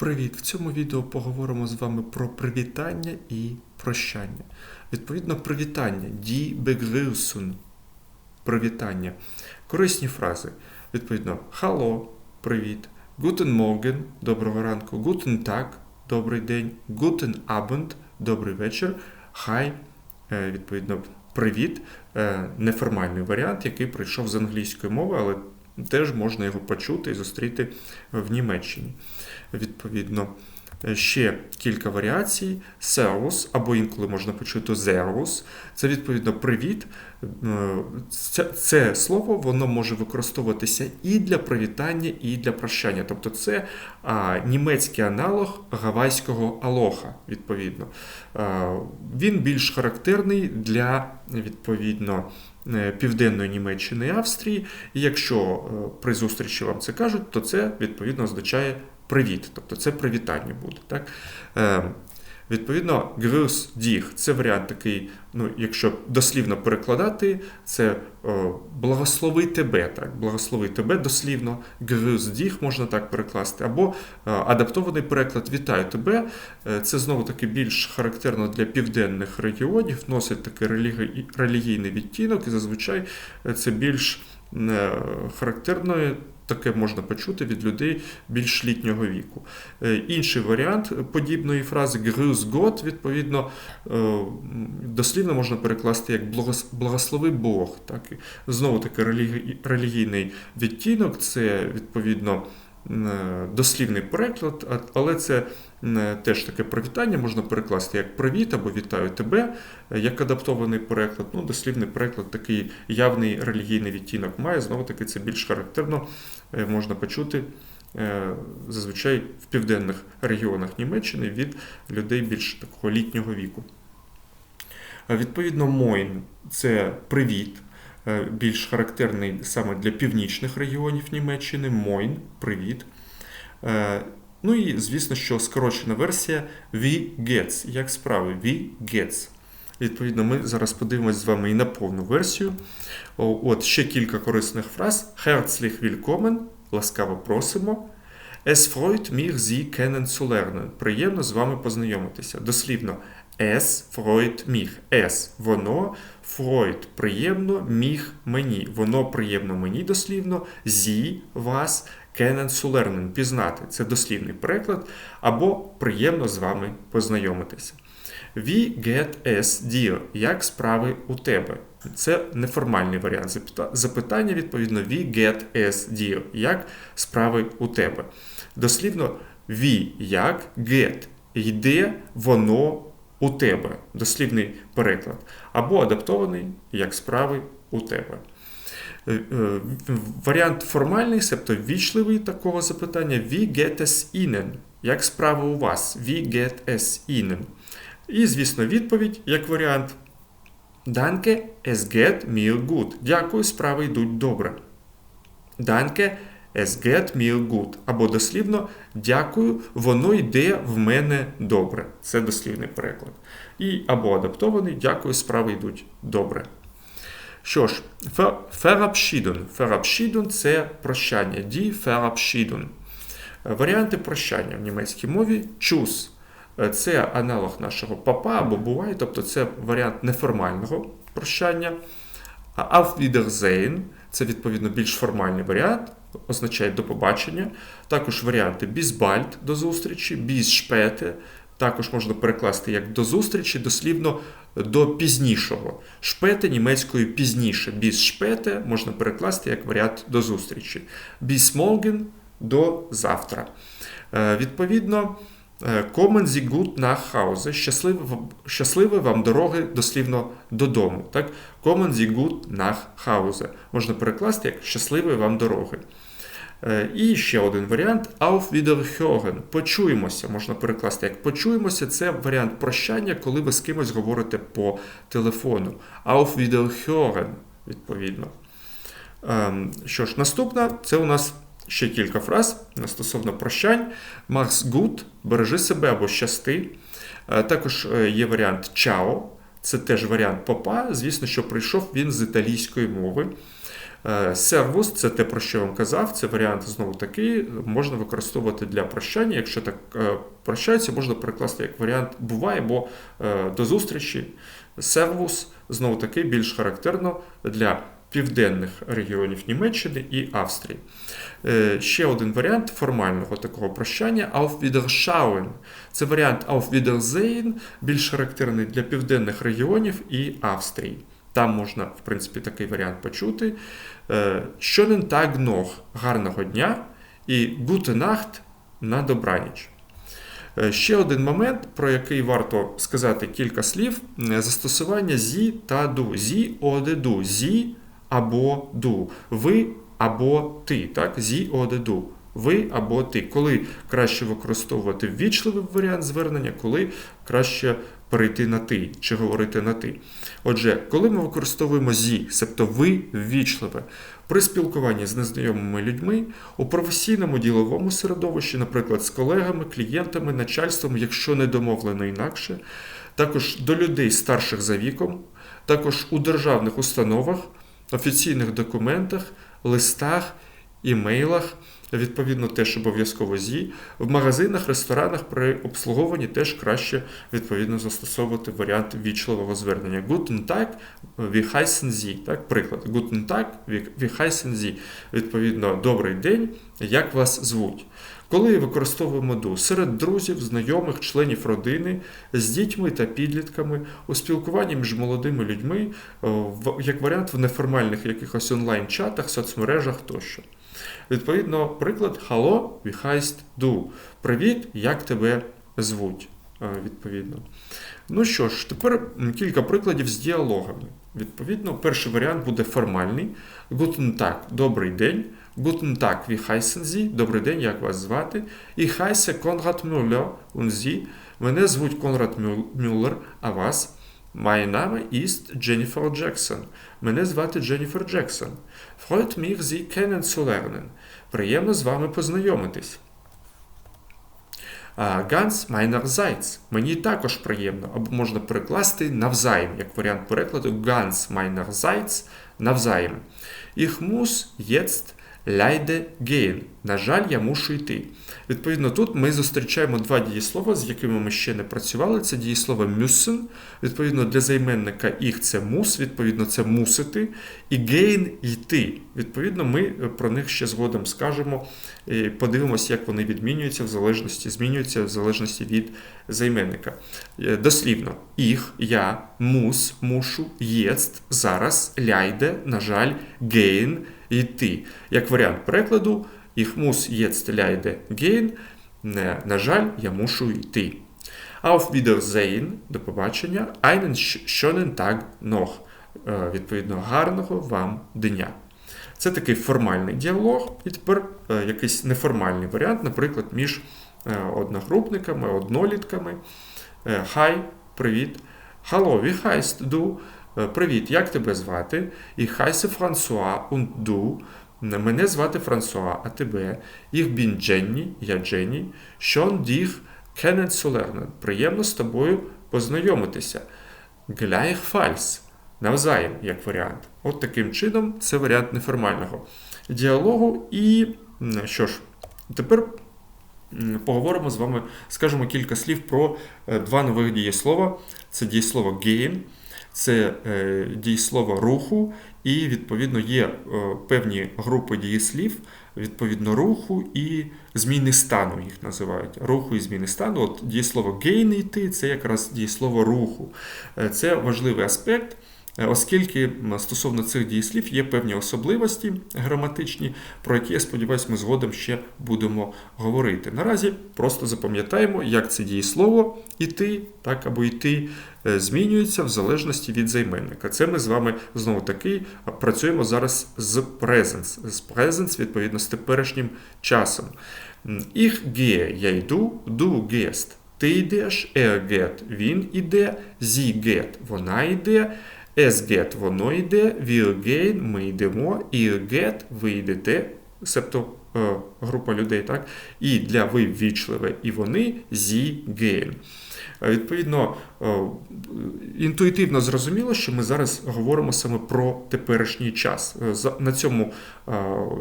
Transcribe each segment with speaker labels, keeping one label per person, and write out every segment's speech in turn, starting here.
Speaker 1: Привіт! В цьому відео поговоримо з вами про привітання і прощання. Відповідно, привітання die Begrüßung. Привітання. Корисні фрази. Відповідно, Hallo, привіт, Guten Morgen, доброго ранку, Guten Tag, добрий день, Guten Abend, добрий вечір, Hi, е, відповідно, привіт. Е, Неформальний варіант, який прийшов з англійської мови, але теж можна його почути і зустріти в Німеччині. Відповідно, е, ще кілька варіацій. Servus, або інколи можна почути Servus. Це відповідно привіт. Е, Це, це слово воно може використовуватися і для привітання, і для прощання. Тобто це а, німецький аналог гавайського алоха, відповідно. А, він більш характерний для відповідно. Е, Південної Німеччини і Австрії, і якщо е, при зустрічі вам це кажуть, то це відповідно означає привіт, тобто це привітання буде. Так? Відповідно, Grüß dich – це варіант такий, ну, якщо дослівно перекладати, це о, благослови тебе, так, благослови тебе дослівно, Grüß dich можна так перекласти, або е, адаптований переклад Вітаю тебе. Е, Це знову таки більш характерно для південних регіонів, носить такий релігі- релігійний відтінок, і зазвичай е, це більш е. Таке можна почути від людей більш літнього віку. Е, Інший варіант подібної фрази Grüß Gott, відповідно, е, дослівно можна перекласти як благослови Бог. Так? Знову таки релігійний відтінок, це відповідно дослівний переклад, але це е, теж таке привітання, можна перекласти як привіт або вітаю тебе, е, як адаптований переклад. Ну, дослівний переклад такий явний релігійний відтінок має. Знову таки це більш характерно е, можна почути е, зазвичай в південних регіонах Німеччини від людей більш такого літнього віку. Е, Відповідно, Мойн це привіт, е, більш характерний саме для північних регіонів Німеччини. Мойн привіт. Е, Ну і звісно, що скорочена версія Wie geht's, як справи, Wie geht's. Відповідно, ми зараз подивимось з вами і на повну версію. От ще кілька корисних фраз. Herzlich willkommen, ласкаво просимо. Es freut mich, Sie kennenzulernen. Приємно з вами познайомитися. Дослівно, es freut mich. Es – воно, freut – приємно, mich – мені. Воно приємно мені дослівно, Sie – вас, kennenzulernen – пізнати. Це дослівний переклад. Або приємно з вами познайомитися. Wie geht es dir? Як справи у тебе? Це неформальний варіант запитання, відповідно, wie geht es dir? Як справи у тебе? Дослівно, wie – як, get – йде воно у тебе. Дослівний переклад. Або адаптований, як справи у тебе. Е, е, Варіант формальний, себто ввічливий такого запитання Wie geht es Ihnen? Як справи у вас? Wie geht es Ihnen? І, звісно, відповідь як варіант Danke, es geht mir gut. Дякую, справи йдуть добре. Danke, es geht mir gut. Або дослівно дякую, воно йде в мене добре. Це дослівний переклад. І або адаптований дякую, справи йдуть добре. Що ж, ver- verabschieden. Verabschieden – це прощання. Die verabschieden. Е, Варіанти прощання в німецькій мові Tschüss. Е, Це аналог нашого папа або буває, тобто це варіант неформального прощання. Auf Wiedersehen – це відповідно більш формальний варіант, означає до побачення. Також варіанти bald – до зустрічі, bis також можна перекласти як до зустрічі, дослівно до пізнішого. Шпете німецькою пізніше. Bis можна перекласти як варіант до зустрічі. Bis до завтра. Е, Відповідно, kommen Sie gut nach Hause. Щасливі, вам- дороги дослівно додому. Так? Kommen Sie gut nach Hause. Можна перекласти як щасливі вам дороги. Е, І ще один варіант Auf Wiederhören. Почуємося. Можна перекласти як почуємося. Це варіант прощання, коли ви з кимось говорите по телефону. Auf Wiederhören, відповідно. Ем, Що ж, наступна це у нас ще кілька фраз стосовно прощань. Mach's gut, бережи себе або щасти. Е, Також е, є варіант чао. Це теж варіант попа. Звісно, що прийшов він з італійської мови. Е, Сервус це те, про що я вам казав. Це варіант знову таки можна використовувати для прощання. Якщо так е, прощаються, можна перекласти як варіант буває, бо е, до зустрічі. Сервус знову таки більш характерно для південних регіонів Німеччини і Австрії. Е, Ще один варіант формального такого прощання Auf Wiederschauen. Це варіант Auf Wiedersehen, більш характерний для південних регіонів і Австрії. Там можна, в принципі, такий варіант почути. Е, Schönen Tag noch, гарного дня і Gute Nacht на добраніч. Е, Ще один момент, про який варто сказати кілька слів: застосування зі та ду. Зі оде ду. Зі або ду. Ви або ти. Так? Зі оде ду. Ви або ти. Коли краще використовувати ввічливий варіант звернення, коли краще перейти на ти чи говорити на ти. Отже, коли ми використовуємо зі, себто ви ввічливе, при спілкуванні з незнайомими людьми у професійному діловому середовищі, наприклад, з колегами, клієнтами, начальством, якщо не домовлено інакше, також до людей старших за віком, також у державних установах, офіційних документах, листах, імейлах. Відповідно, теж обов'язково зі. В магазинах, ресторанах при обслуговуванні теж краще відповідно застосовувати варіант вічливого звернення. Guten Tag, wie heißen Sie? Так, приклад. Guten Tag, wie heißen Sie? Відповідно, добрий день, як вас звуть. Коли використовуємо ду серед друзів, знайомих, членів родини, з дітьми та підлітками, у спілкуванні між молодими людьми, як варіант в неформальних якихось онлайн-чатах, соцмережах тощо. Відповідно, приклад Hallo, wie heißt du? Привіт, як тебе звуть. Відповідно. Ну що ж, тепер кілька прикладів з діалогами. Відповідно, перший варіант буде формальний. Guten Tag, добрий день. Guten Tag, wie heißen Sie? Добрий день, як вас звати? І heiße Конрад Müller und Sie. Мене звуть Конрад Мюллер, а вас? Mein Name ist Jennifer Jackson. Мене звати Дженніфер Джексон. Freut mich, Sie kennenzulernen. Приємно з вами познайомитись. Ganz meinerseits. Мені також приємно, або можна перекласти навзаєм, як варіант перекладу Ganz meinerseits навзаєм. Ich muss jetzt Ляйде гейн. На жаль, я мушу йти. Відповідно, тут ми зустрічаємо два дієслова, з якими ми ще не працювали. Це дієслово мюсен. Відповідно, для займенника їх це мус, відповідно, це мусити. І гейн йти. Відповідно, ми про них ще згодом скажемо. Подивимося, як вони відмінюються в залежності, змінюються в залежності від займенника. Е, дослівно, їх, я, мус, мушу, єст, зараз, ляйде, на жаль, гейн йти. Як варіант перекладу, їх мус jetzt leider gehen, на жаль, я мушу йти. Auf Wiedersehen, до побачення, einen schönen Tag noch. Е, відповідно, гарного вам дня. Це такий формальний діалог, і тепер е, якийсь неформальний варіант, наприклад, між е, одногрупниками, однолітками. Хай, привіт. Hallo, wie heißt du? Привіт, як тебе звати? І хайсе Франсуа du. Мене звати Франсуа, а тебе. Їх бін Дженні, я Дженні. Шон діх kennenzulernen. Приємно з тобою познайомитися. Gleichfalls. Навзаєм, як варіант. От таким чином, це варіант неформального діалогу. І що ж, тепер поговоримо з вами, скажемо кілька слів про е, два нових дієслова. Це дієслово gain це е, дієслово руху, і, відповідно, є е, певні групи дієслів, відповідно, руху і зміни стану їх називають. Руху і зміни стану. От Дієслово гейн це якраз дієслово руху. Е, це важливий аспект. Е, оскільки стосовно цих дієслів є певні особливості граматичні, про які, я сподіваюся, ми згодом ще будемо говорити. Наразі просто запам'ятаємо, як це дієслово іти, так або йти е, змінюється в залежності від займенника. Це ми з вами знову таки працюємо зараз з presence. З presence, відповідно, з теперішнім часом. Ich gehe, я йду, du gehst. Ти йдеш, er він іде, sie geht, вона йде. Esget воно йде, wir ми йдемо, ihr geht ви йдете, себто е, група людей, так? І для ви ввічливе, і вони зі gain. Відповідно, е, інтуїтивно зрозуміло, що ми зараз говоримо саме про теперішній час. Е, На цьому е,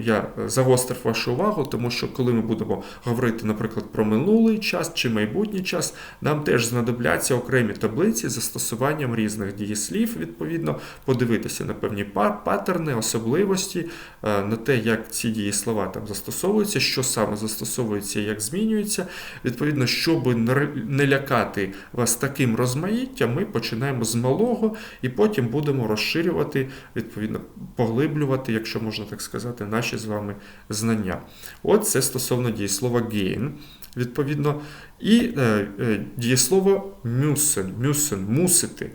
Speaker 1: я загострив вашу увагу, тому що коли ми будемо говорити, наприклад, про минулий час чи майбутній час, нам теж знадобляться окремі таблиці з застосуванням різних дієслів, відповідно, подивитися на певні паттерни, особливості, е, на те, як ці дієслова там застосовуються, що саме застосовується і як змінюється. Відповідно, щоб не- не лякати вас таким розмаїттям, ми починаємо з малого і потім будемо розширювати, відповідно, поглиблювати, якщо можна так сказати, наші з вами знання. От це стосовно дієслова gain, відповідно, і е, е, дієслово müssen, müssen, мусити.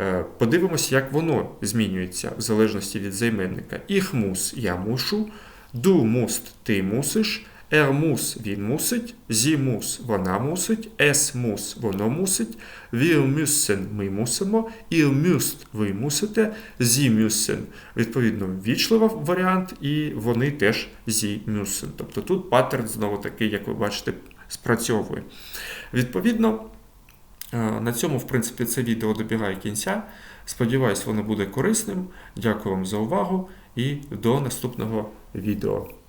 Speaker 1: Е, Подивимося, як воно змінюється в залежності від займенника. Ich muss – я мушу, du musst – ти мусиш, muss – він мусить, muss – вона мусить, es muss – воно мусить, wir ми мусимо, ihr müsst – ви мусите, sie відповідно ввічливий варіант, і вони теж sie. Тобто тут паттерн знову такий, як ви бачите, спрацьовує. Відповідно, Е, На цьому, в принципі, це відео добігає кінця. Сподіваюсь, воно буде корисним. Дякую вам за увагу і до наступного відео.